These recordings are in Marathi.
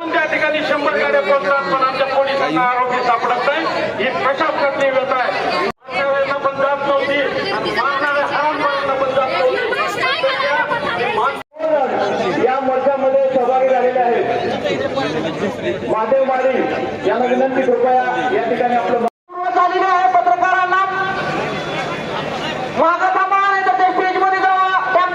त्या ठिकाणी शंभर गाड्या पोहोचतात पण आमच्या पोलिसांना आरोपी सापडत नाही. ही प्रशासनातली व्यथा आहे. पण जात नव्हती आणि मारणाऱ्या हरामखोरांना पण जात नव्हती या मोर्चामध्ये सहभागी झालेले आहेत. महादेव माळी यांना विनंती कृपया या ठिकाणी आपलं झालेले आहे पत्रकारांना मागं थांबा नाही तर ते स्टेजमध्ये जावा त्या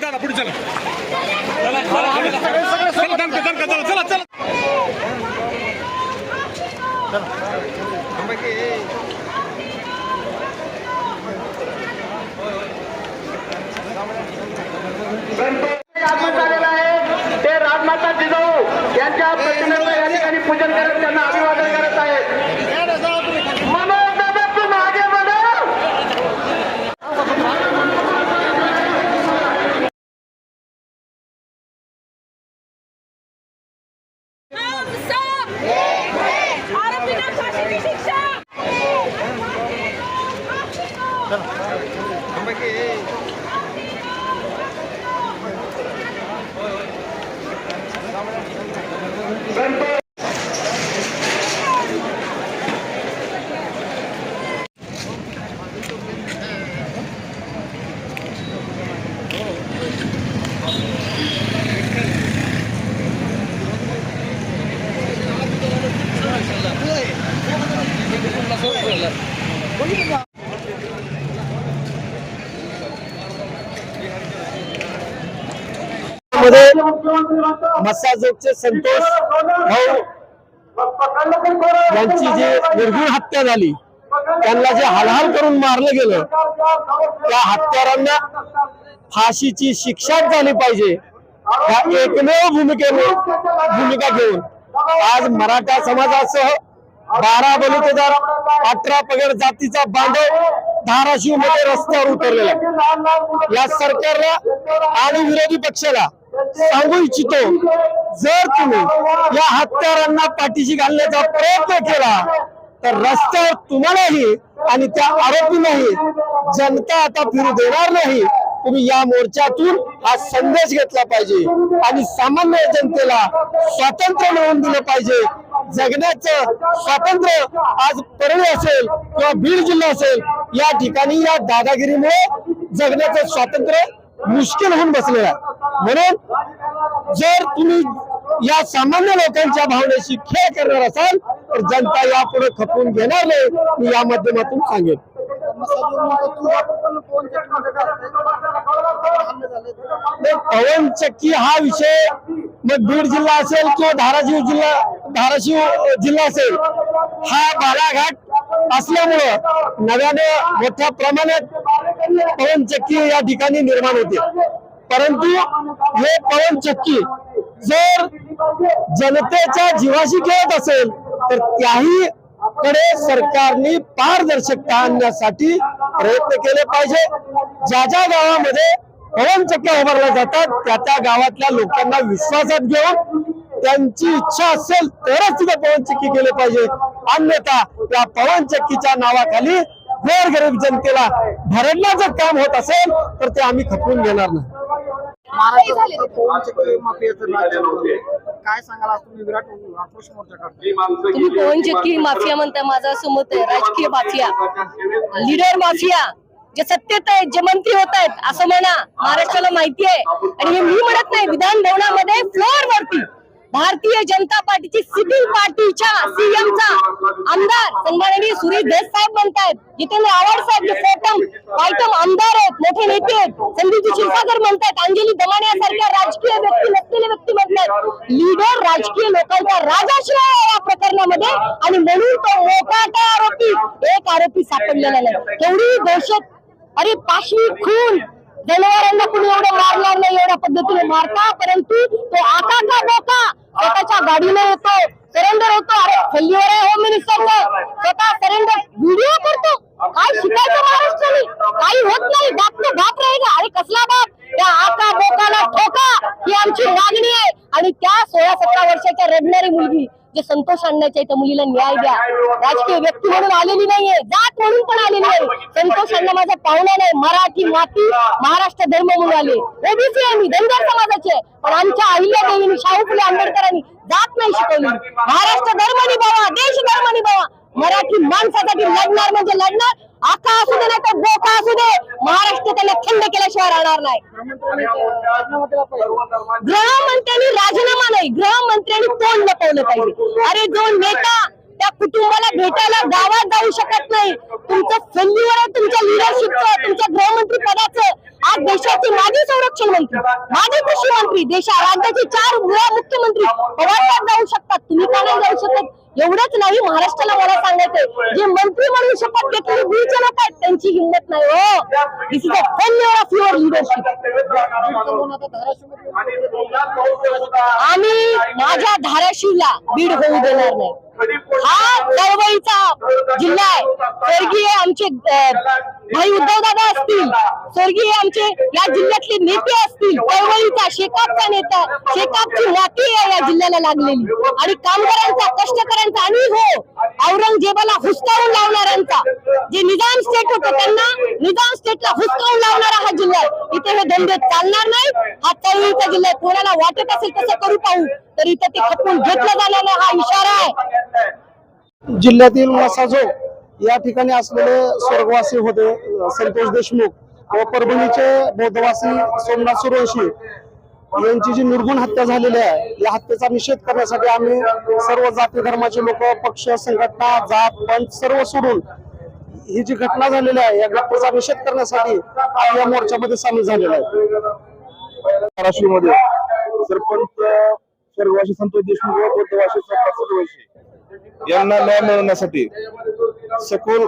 चला पुढे चला चला दमका दमका चला चला चला आगमन झालेलं आहे ते राजमाता जिजाऊ यांच्या प्रतिमेचं या ठिकाणी पूजन करत त्यांना अभिवादन करत आहेत. मनोज मध्ये मसाजोगचे संतोष भाऊ यांची जी निर्घुण हत्या झाली त्यांना जे हालहाल करून मारलं गेलं त्या हत्यारांना फाशीची शिक्षा झाली पाहिजे ह्या एकमेव भूमिकेने भूमिका घेऊन आज मराठा समाजासह बारा बलुतेदार अठरा पगड जातीचा बांधव धाराशिवमध्ये रस्त्यावर उतरलेला. या सरकारला आणि विरोधी पक्षाला सांगू इच्छितो जर तुम्ही या हत्यारांना पाठीशी घालण्याचा प्रयत्न केला तर रस्त्यावर तुम्हालाही आणि त्या आरोपींनाही जनता आता फिरू देणार नाही. तुम्ही या मोर्चातून हा संदेश घेतला पाहिजे आणि सामान्य जनतेला स्वातंत्र्य मिळवून दिलं पाहिजे. जगण्याचं स्वातंत्र्य आज परळी असेल किंवा बीड जिल्हा असेल या ठिकाणी या दादागिरीमुळे जगण्याचं स्वातंत्र्य मुश्किल होऊन बसलेलं आहे. म्हणून जर तुम्ही या सामान्य लोकांच्या भावनेशी खेळ करणार असाल तर जनता यापुढे खपवून घेणार नाही मी या माध्यमातून सांगेन. नाही, पवन चक्की हा विषय मग बीड जिल्हा असेल किंवा धाराशिव जिल्हा धाराशिव जिल्हा असेल हा बालाघाट असल्यामुळं नव्याने मोठ्या प्रमाणात पवन चक्की या ठिकाणी निर्माण होते परंतु हे पवन चक्की जर जनतेच्या जीवाशी खेळत असेल तर त्याही कडे सरकारने पारदर्शकता आणण्यासाठी प्रयत्न केले पाहिजे. ज्या ज्या गावामध्ये पवन चक्क्या उभारल्या जातात त्या त्या गावातल्या लोकांना विश्वासात घेऊन त्यांची इच्छा असेल तरच तिथे पवन चक्की केले पाहिजे. अन्यथा या पवन चक्कीच्या नावाखाली गोरगरीब जनतेला भरडण्याचं काम होत असेल तर ते आम्ही खपवून घेणार नाही. काय सांगाल आज तुम्ही? विराट आक्रोश मोर्चा करता तुम्ही पवन चक्की माफिया म्हणता माझं असं मत आहे राजकीय माफिया. Leader mafia. जे सत्तेत आहेत जे मंत्री होत आहेत असं म्हणा. महाराष्ट्राला माहिती आहे. आणि हे मी म्हणत नाही विधान भवनामध्ये फ्लोअर वरती. भारतीय जनता पार्टीची सिव्हिल पार्टीच्या सीएमचा आमदार सन्माननीय सुरेश देश साहेब म्हणतायत. जितेंद्र आव्हाड साहेब फोटम आमदार आहेत मोठे नेते आहेत. संदीपजी क्षीरसागर म्हणतायत अंजली दमाने यासारख्या राजकीय व्यक्ती नसलेले व्यक्ती म्हणतायत. लीडर राजकीय लोकांचा राजाश्रय आहे या प्रकरणामध्ये आणि म्हणून तो मोठा आरोपी एक आरोपी सापडलेला नाही. केवढी दहशत अरे पाशवी खून. जनावरांना कुणी एवढं मारणार नाही एवढ्या पद्धतीने मारता परंतु तो आता का बोका स्वतःच्या गाडीने येतो सरेंडर होतो. अरे हल्लीवर आहे होम मिनिस्टर स्वतः सरेंडर व्हिडिओ करतो. काय शिकायचं महाराष्ट्राने? काही होत नाही. बाप ना बाप राहिला अरे कसला बाप? त्या आका बोकाला ठोका ही आमची मागणी आहे. आणि त्या सोळा सतरा वर्षाच्या अण्णाच्या इथं मुलीला न्याय द्या. राजकीय व्यक्ती म्हणून आलेली नाहीये. जात म्हणून पण आलेली नाही संतोष अण्णा माझा पाहुणा नाही. मराठी माती महाराष्ट्र धर्म म्हणून आले. ओबीसी आहे मी. धनगर समाजाचे. पण आमच्या अहिल्या देवीनी शाहू फुले आंबेडकरांनी जात नाही शिकवली. महाराष्ट्र धर्म निभावा. देश धर्म निभावा. मराठी माणसासाठी लढणार म्हणजे लढणार. आका असू दे नाही तर बोका असू दे. महाराष्ट्र त्यांना थंड केल्याशिवाय राहणार नाही. राजीनामा नाही गृहमंत्र्यांनी तोंड लपवलं पाहिजे? अरे जो नेता त्या कुटुंबाला भेटायला गावात जाऊ शकत नाही तुमचं फेल्युअर आहे तुमच्या लिडरशिपचं तुमच्या गृहमंत्री पदाचं आज देशाचे माजी संरक्षण मंत्री माजी कृषी मंत्री देशा राज्याचे चार मुख्यमंत्री पवार जाऊ शकतात तुम्ही का नाही जाऊ शकत? एवढंच नाही महाराष्ट्राला मला सांगायचंय जे मंत्री म्हणून शपथ घेतलेली बीचे लोक आहेत त्यांची हिंमत नाही हो. This is a your leadership आम्ही माझ्या धाराशिवला बीड होऊ देणार नाही. हा चळवळीचा जिल्हा आहे. स्वर्गीय आमचे भाई उद्धव दादा असतील. स्वर्गीय आमचे या जिल्ह्यातले नेते असतील. चळवळीचा शेकापचा नेता शेकापची माती आहे या जिल्ह्याला लागलेली. आणि कामगारांचा कष्टकऱ्यांचा आणि हो औरंगजेबाला हुसकावून लावणाऱ्यांचा. जे निजाम स्टेट होतं त्यांना निजाम स्टेटला हुसकावून लावणारा हा जिल्हा आहे. इथे हे धंदे चालणार नाही हा चळवळीचा जिल्हा आहे. कोणाला वाटत असेल तसं करू पाहू. तर ते खपवून घेतलं झालेलं हा इशारा आहे. जिल्ह्यातील मसाजो या ठिकाणी असलेले स्वर्गवासी होते संतोष देशमुख व परभणीचे बौद्धवासी सोमनाथ सुरवंशी यांची जी निर्गुण हत्या झालेली आहे या हत्येचा निषेध करण्यासाठी आम्ही सर्व जाती धर्माचे लोक पक्ष संघटना जात पंच सर्व सोडून ही जी घटना झालेली आहे या घटनेचा निषेध करण्यासाठी आम्ही या मोर्चामध्ये सामील झालेलो आहे धाराशिवमध्ये सरपंच स्वर्गवासी संतोष देशमुख व बौद्धवासी यांना न्याय मिळवण्यासाठी सखोल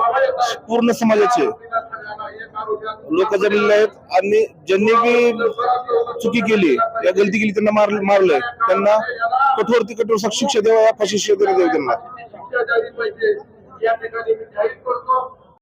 पूर्ण समाजाचे लोक जमलेले आहेत आणि ज्यांनी बी चुकी केली या गलती केली त्यांना मार मारलंय. त्यांना कठोर ते कठोर शिक्षा द्यावा या फाशी शिक्षा देऊ त्यांना.